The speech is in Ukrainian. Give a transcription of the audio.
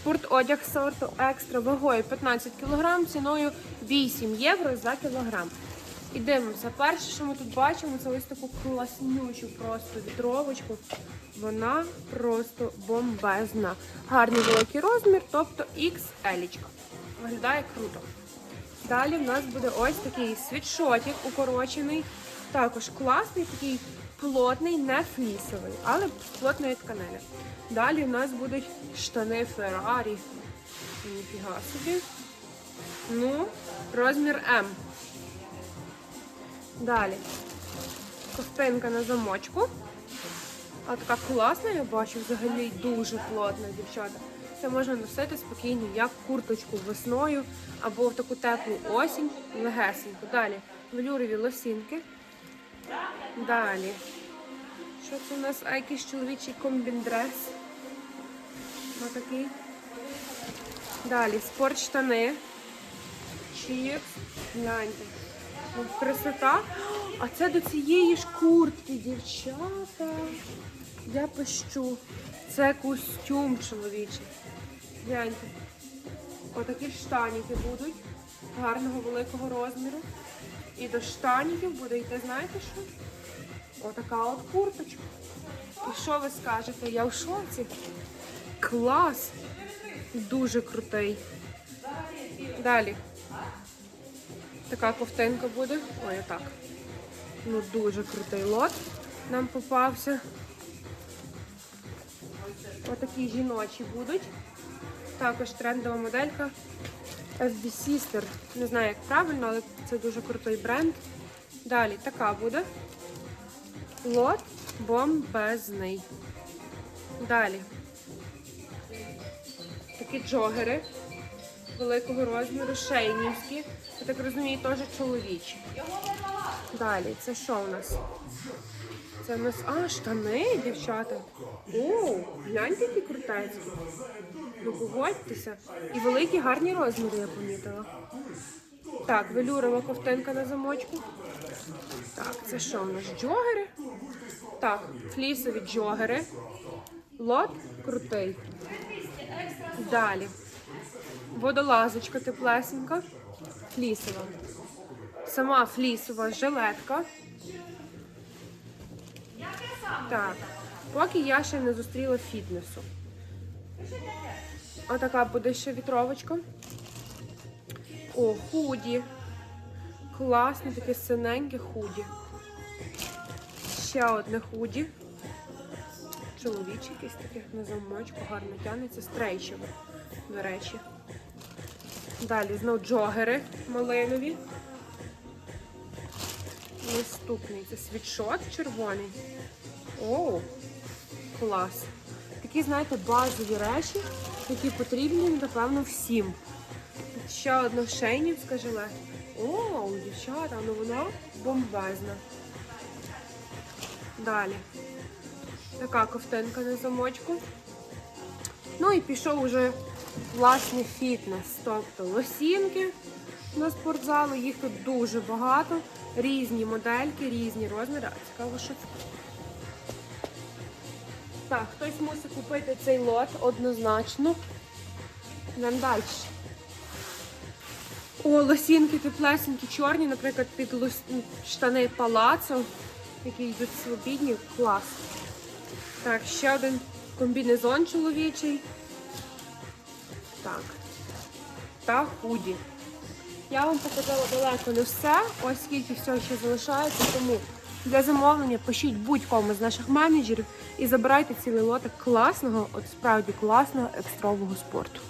Спортодяг сорту екстра вагою 15 кг, ціною 8 євро за кілограм. І дивимося, перше, що ми тут бачимо, це ось таку класнючу просто вітровочку. Вона просто бомбезна. Гарний великий розмір, тобто XL. Виглядає круто. Далі в нас буде ось такий світшотик укорочений. Також класний, такий плотний, не флісовий, але плотної тканини. Далі в нас будуть штани Феррарі. Ніфіга собі. Ну, розмір М. Далі. Ковтинка на замочку. А така класна, я бачу, взагалі дуже плотна, дівчата. Це можна носити спокійно, як курточку весною або в таку теплу осінь, легесеньку. Далі велюрові лосінки. Далі. Що це у нас? А якийсь чоловічий комбіндрес. Отакий. Далі спортштани. Чіпс. Гляньте. Ну, Красота. А це до цієї ж куртки, дівчата. Я пищу. Це костюм чоловічий. Гляньте. Отакі штаніки будуть. Гарного великого розміру. І до штаніків буде йти, знаєте що? Отака от курточка. І що ви скажете? Я в шоці. Клас! Дуже крутий. Далі. Така ковтинка буде. Ой, отак. Ну, дуже крутий лот нам попався. Отакі жіночі будуть. Також трендова моделька FB Sister. Не знаю, як правильно, але це дуже крутий бренд. Далі така буде. Лот бомбезний. Далі. Такі джогери великого розміру, шейнівські. Я так розумію, теж чоловічі. Далі, це що у нас? Це у нас. А, штани, дівчата. О, гляньте, які крутецькі. Ну, погодьтеся. І великі гарні розміри, я помітила. Так, велюрова ковтинка на замочку. Так, це що у нас? Джогери? Так, флісові джогери. Лот крутий. Далі. Водолазочка теплесенька. Флісова. Сама флісова жилетка. Так. Поки я ще не зустріла фітнесу. Отака буде ще вітровочка. О, худі. Класне таке синеньке худі. Ще одне худі. Чоловіче якесь таке на замочку, гарно тягнеться, стрейчеве, до речі. Далі знов джогери малинові. Наступний це світшот червоний. Оу, клас. Такі, знаєте, базові речі, які потрібні, напевно, всім. Ще одна шейнівська жиле. Оу, дівчата, ну вона бомбезна. Далі. Така ковтинка на замочку. Ну і пішов уже власне фітнес. Тобто лосінки на спортзалу, їх тут дуже багато. Різні модельки, різні розміри. А цікаво, що це. Так, хтось мусить купити цей лот однозначно. Нам далі. О, лосінки теплесенькі, чорні, наприклад, під лос- штани палацо, які йдуть свобідні. Клас. Так, ще один комбінезон чоловічий. Так. Та худі. Я вам показала далеко не все, ось скільки всього ще залишається, тому для замовлення пишіть будь-кому з наших менеджерів і забирайте цілий лотик класного, от справді класного екстрового спорту.